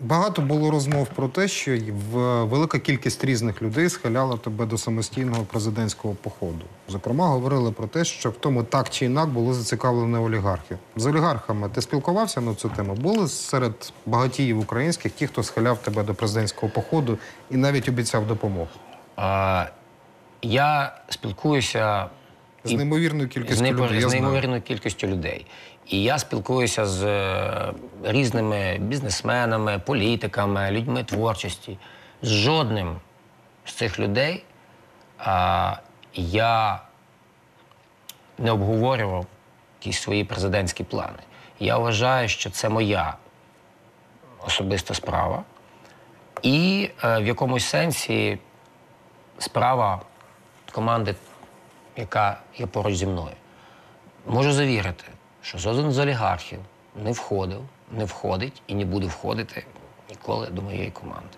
Багато було розмов про те, що велика кількість різних людей схиляла тебе до самостійного президентського походу. Зокрема, говорили про те, що в тому так чи інак були зацікавлені олігархи. З олігархами ти спілкувався на цю тему? Були серед багатіїв українських ті, хто схиляв тебе до президентського походу і навіть обіцяв допомогу. Я спілкуюся З неймовірною кількістю людей. З неймовірною кількістю людей. І я спілкуюся з е, різними бізнесменами, політиками, людьми творчості. З жодним з цих людей а, я не обговорював якісь свої президентські плани. Я вважаю, що це моя особиста справа. І е, в якомусь сенсі справа команди, яка є поруч зі мною. Можу завірити, що жоден з олігархів не входив, не входить і не буде входити ніколи до моєї команди.